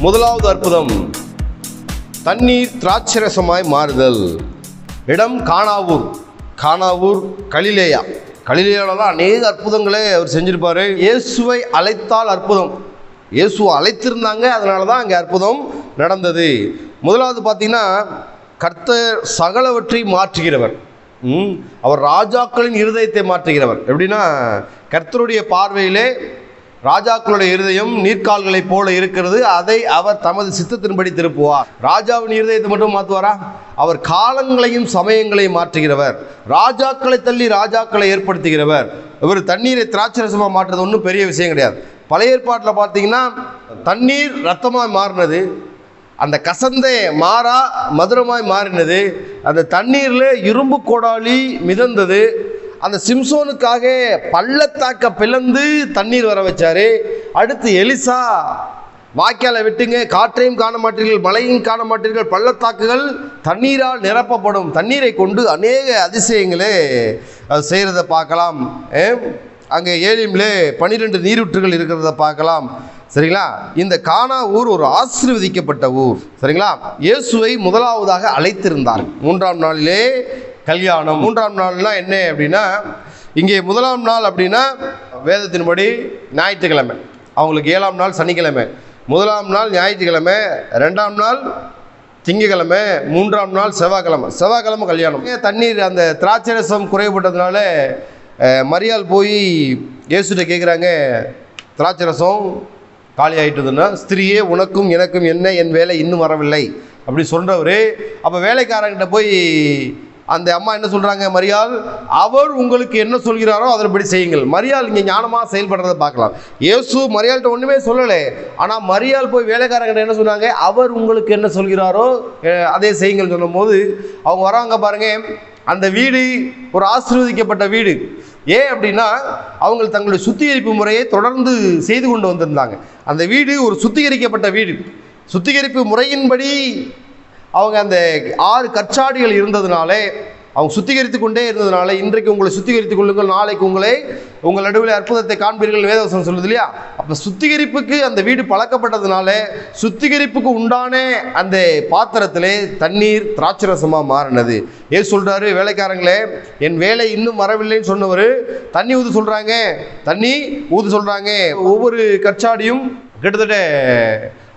முதலாவது அற்புதம். தண்ணீர் திராட்சரசமாய் மாறுதல். இடம் காணாவூர். காணாவூர் கலிலேயா. கலிலேயாலலாம் அநேக அற்புதங்களே அவர் செஞ்சிருப்பார். இயேசுவை அழைத்தால் அற்புதம். இயேசுவை அழைத்திருந்தாங்க அதனால தான் அங்கே அற்புதம் நடந்தது. முதலாவது பார்த்தீங்கன்னா கர்த்தர் சகலவற்றை மாற்றுகிறவர். ம், அவர் ராஜாக்களின் இருதயத்தை மாற்றுகிறவர். எப்படின்னா கர்த்தருடைய பார்வையிலே ராஜாக்களுடைய இருதயம் நீர்க்கால்களைப் போல இருக்கிறது. அதை அவர் தமது சித்தத்தின்படி திருப்புவார். ராஜாவின் இருதயத்தை மட்டும் மாற்றுவாரா அவர் காலங்களையும் சமயங்களையும் மாற்றுகிறவர். ராஜாக்களை தள்ளி ராஜாக்களை ஏற்படுத்துகிறவர். இவர் தண்ணீரை திராட்சரசமாக மாற்றுறது ஒன்றும் பெரிய விஷயம் கிடையாது. பழைய ஏற்பாட்டில் பார்த்தீங்கன்னா தண்ணீர் ரத்தமாய் மாறினது அந்த கசந்தே மாறா மதுரமாய் மாறினது அந்த தண்ணீரில் இரும்பு கோடாலி மிதந்தது அந்த சிம்சோனுக்காக பள்ளத்தாக்க பிளந்து தண்ணீர் வர வச்சாரு. அடுத்து எலிசா வாய்க்காலை விட்டுங்க. காற்றையும் காண மாட்டீர்கள் மழையும் காண மாட்டீர்கள். பள்ளத்தாக்குகள் தண்ணீரால் நிரப்பப்படும். தண்ணீரை கொண்டு அநேக அதிசயங்களே அது செய்கிறத பார்க்கலாம். ஏ? அங்கே ஏலிம்லே பன்னிரெண்டு நீரூற்றுகள் இருக்கிறத பார்க்கலாம். சரிங்களா? இந்த கானா ஊர் ஒரு ஆசீர்வதிக்கப்பட்ட ஊர். சரிங்களா? இயேசுவை முதலாவதாக அழைத்திருந்தார் மூன்றாம் நாளிலே கல்யாணம். மூன்றாம் நாள்னா என்ன அப்படின்னா இங்கே முதலாம் நாள் அப்படின்னா வேதத்தின்படி ஞாயிற்றுக்கிழமை. அவங்களுக்கு ஏழாம் நாள் சனிக்கிழமை. முதலாம் நாள் ஞாயிற்றுக்கிழமை ரெண்டாம் நாள் திங்கக்கிழமை மூன்றாம் நாள் செவ்வாய்க்கிழமை. செவ்வாய்க்கிழமை கல்யாணம். ஏன் தண்ணீர் அந்த திராட்சை ரசம் குறைபட்டதுனால மரியாள் போய் இயேசுகிட்ட கேட்குறாங்க திராட்சை ரசம் காலி ஆகிட்டதுன்னா ஸ்திரியே உனக்கும் எனக்கும் என்ன என் வேலை இன்னும் வரவில்லை. அப்படி சொல்கிறவர் அப்போ வேலைக்காரங்கிட்ட போய் அந்த அம்மா என்ன சொல்கிறாங்க மரியாள் அவர் உங்களுக்கு என்ன சொல்கிறாரோ அதன்படி செய்யுங்கள். மரியாள் இங்கே ஞானமாக செயல்படுறத பார்க்கலாம். இயேசு மரியாள்கிட்ட ஒன்றுமே சொல்லலை. ஆனால் மரியாள் போய் வேலைக்காரங்கிட்ட என்ன சொன்னாங்க அவர் உங்களுக்கு என்ன சொல்கிறாரோ அதே செய்யுங்கள் சொல்லும்போது அவங்க வராங்க பாருங்க அந்த வீடு ஒரு ஆசீர்வதிக்கப்பட்ட வீடு. ஏன் அப்படின்னா அவங்க தங்களுடைய சுத்திகரிப்பு முறையை தொடர்ந்து செய்து கொண்டு வந்திருந்தாங்க. அந்த வீடு ஒரு சுத்திகரிக்கப்பட்ட வீடு. சுத்திகரிப்பு முறையின்படி அவங்க அந்த ஆறு கற்சாடிகள் இருந்ததுனாலே அவங்க சுத்திகரித்து கொண்டே இருந்ததுனால இன்றைக்கு உங்களை சுத்திகரித்துக் கொள்ளுங்கள் நாளைக்கு உங்களை உங்கள் நடுவில் அற்புதத்தை காண்பீர்கள் வேதவசனம் சொல்லுது இல்லையா? அப்போ சுத்திகரிப்புக்கு அந்த வீடு பழக்கப்பட்டதுனால சுத்திகரிப்புக்கு உண்டான அந்த பாத்திரத்திலே தண்ணீர் திராட்சரசமாக மாறினது. ஏ சொல்றாரு வேலைக்காரங்களே என் வேலை இன்னும் வரவில்லைன்னு சொன்னவர் தண்ணி ஊது சொல்றாங்க தண்ணி ஊது சொல்றாங்க. ஒவ்வொரு கற்சாடியும் கிட்டத்தட்ட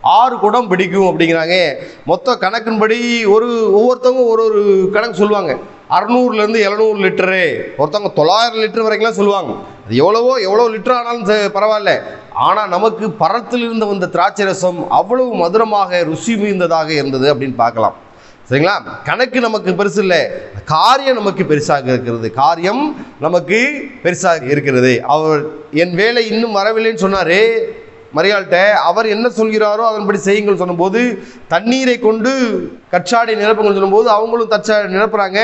ஆறு குடம் பிடிக்கும் அப்படிங்கிறாங்க. மொத்த கணக்கின்படி ஒரு ஒவ்வொருத்தவங்க ஒரு ஒரு கணக்கு சொல்லுவாங்க. அறநூறுலேருந்து எழுநூறு லிட்டரு. ஒருத்தவங்க தொள்ளாயிரம் லிட்டர் வரைக்கும்லாம் சொல்லுவாங்க. அது எவ்வளவோ எவ்வளோ லிட்டர் ஆனாலும் பரவாயில்ல. ஆனால் நமக்கு பரத்திலிருந்து வந்த திராட்சை ரசம் அவ்வளவு மதுரமாக ருசி மிகுந்ததாக இருந்தது அப்படின்னு பார்க்கலாம். சரிங்களா? கணக்கு நமக்கு பெருசு இல்லை. காரியம் நமக்கு பெருசாக இருக்கிறது. காரியம் நமக்கு பெருசாக இருக்கிறது. அவர் என் வேலை இன்னும் வரவில்லைன்னு சொன்னார். மரியாள்கிட்ட அவர் என்ன சொல்கிறாரோ அதன்படி செய்யுங்கள் சொல்லும்போது தண்ணீரை கொண்டு கச்சாடை நிரப்புங்கள் சொல்லும்போது அவங்களும் தச்சா நிரப்புறாங்க.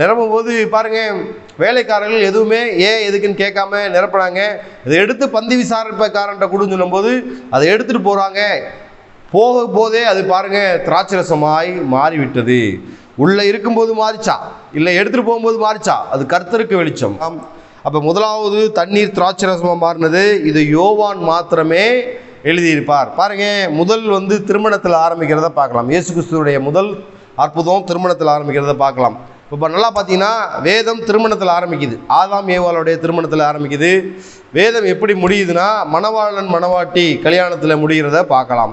நிரப்பும் போது பாருங்க வேலைக்காரர்கள் எதுவுமே ஏன் எதுக்குன்னு கேட்காம நிரப்புறாங்க. இதை எடுத்து பந்தி விசாரிப்பக்காரன்ட்ட கொடுன்னு சொல்லும்போது அதை எடுத்துகிட்டு போகிறாங்க போக போதே அது பாருங்க திராட்சரசமாய் மாறிவிட்டது. உள்ளே இருக்கும்போது மாறிச்சா? இல்லை எடுத்துகிட்டு போகும்போது மாறிச்சா? அது கர்த்தருக்கு வெளிச்சம். ஆம். அப்போ முதலாவது தண்ணீர் திராட்சரசமாக மாறினது. இது யோவான் மாத்திரமே எழுதியிருப்பார். பாருங்க முதல் வந்து திருமணத்தில் ஆரம்பிக்கிறத பார்க்கலாம். இயேசு கிறிஸ்துவனுடைய முதல் அற்புதம் திருமணத்தில் ஆரம்பிக்கிறத பார்க்கலாம். இப்போ நல்லா பார்த்தீங்கன்னா வேதம் திருமணத்தில் ஆரம்பிக்குது. ஆதாம் ஏவாளுடைய திருமணத்தில் ஆரம்பிக்குது. வேதம் எப்படி முடியுதுன்னா மணவாளன் மணவாட்டி கல்யாணத்தில் முடிகிறத பார்க்கலாம்.